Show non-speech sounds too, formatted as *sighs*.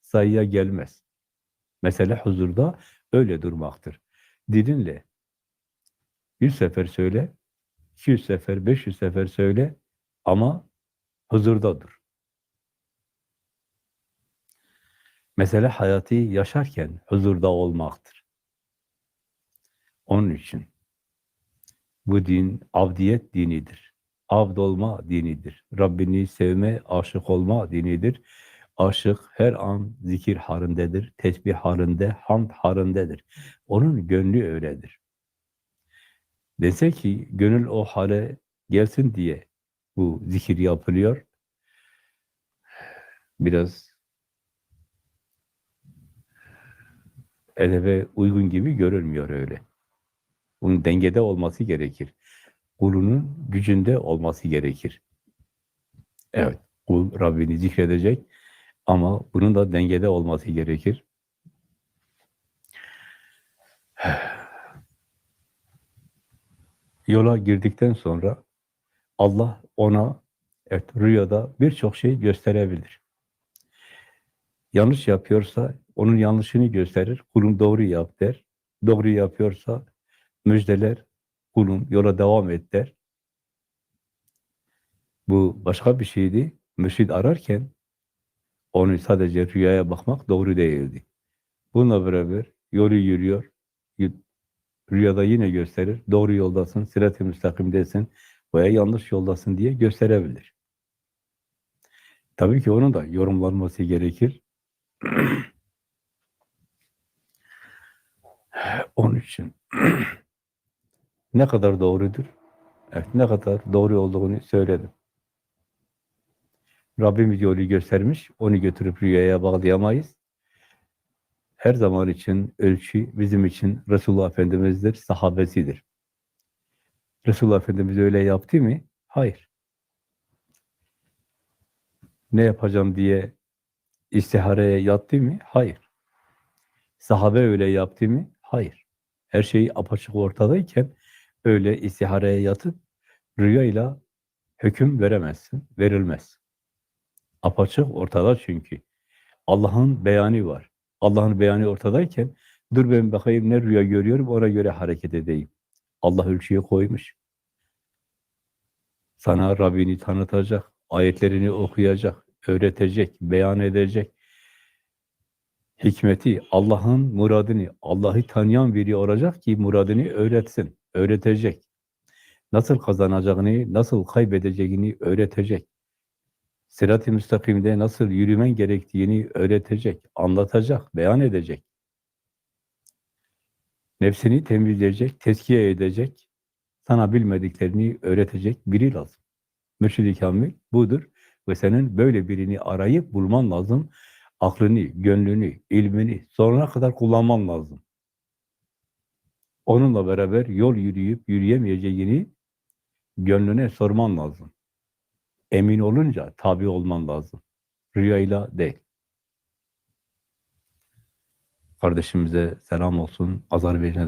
Sayıya gelmez. Mesele huzurda öyle durmaktır. Dilinle 100 sefer söyle, 200 sefer, 500 sefer söyle ama huzurda dur. Mesele hayatı yaşarken huzurda olmaktır. Onun için bu din avdiyet dinidir. Avd olma dinidir. Rabbini sevme, aşık olma dinidir. Aşık her an zikir halindedir, tesbih halinde, hamd halindedir. Onun gönlü öyledir. Dese ki gönül o hale gelsin diye bu zikir yapılıyor. Biraz edebe uygun gibi görünmüyor öyle. Bunun dengede olması gerekir. Kulunun gücünde olması gerekir. Evet, kul Rabbini zikredecek ama bunun da dengede olması gerekir. *sighs* Yola girdikten sonra Allah ona evet rüyada birçok şey gösterebilir. Yanlış yapıyorsa onun yanlışını gösterir. Kulum doğru yap der. Doğru yapıyorsa müjdeler. Kulum yola devam et der. Bu başka bir şeydi. Mürşid ararken onu sadece rüyaya bakmak doğru değildi. Bununla beraber yolu yürüyor. Rüyada yine gösterir. Doğru yoldasın, sirat-i müstakimdesin veya yanlış yoldasın diye gösterebilir. Tabii ki onun da yorumlanması gerekir. *clears throat* Onun için *clears throat* ne kadar doğrudur? Evet, ne kadar doğru olduğunu söyledim. Rabbimiz yolu göstermiş, onu götürüp rüyaya bağlayamayız. Her zaman için ölçü bizim için Resulullah Efendimiz'dir, sahabesidir. Resulullah Efendimiz öyle yaptı mı? Hayır. Ne yapacağım diye istihareye yattı mı? Hayır. Sahabe öyle yaptı mı? Hayır. Her şey apaçık ortadayken öyle istihareye yatıp rüyayla hüküm veremezsin, verilmez. Apaçık ortada çünkü. Allah'ın beyanı var. Allah'ın beyanı ortadayken dur ben bakayım ne rüya görüyorum ona göre hareket edeyim. Allah ölçüye koymuş. Sana Rabbini tanıtacak, ayetlerini okuyacak, öğretecek, beyan edecek. Hikmeti, Allah'ın muradını, Allah'ı tanıyan biri olacak ki muradını öğretsin, öğretecek. Nasıl kazanacağını, nasıl kaybedeceğini öğretecek. Sirat-i müstakimde nasıl yürümen gerektiğini öğretecek, anlatacak, beyan edecek. Nefsini temizleyecek, tezkiye edecek, sana bilmediklerini öğretecek biri lazım. Mürşid-i Kamil budur ve senin böyle birini arayıp bulman lazım. Aklını, gönlünü, ilmini sonuna kadar kullanman lazım. Onunla beraber yol yürüyüp yürüyemeyeceğini gönlüne sorman lazım. Emin olunca tabi olman lazım. Rüyayla değil. Kardeşimize selam olsun. Azerbaycan'da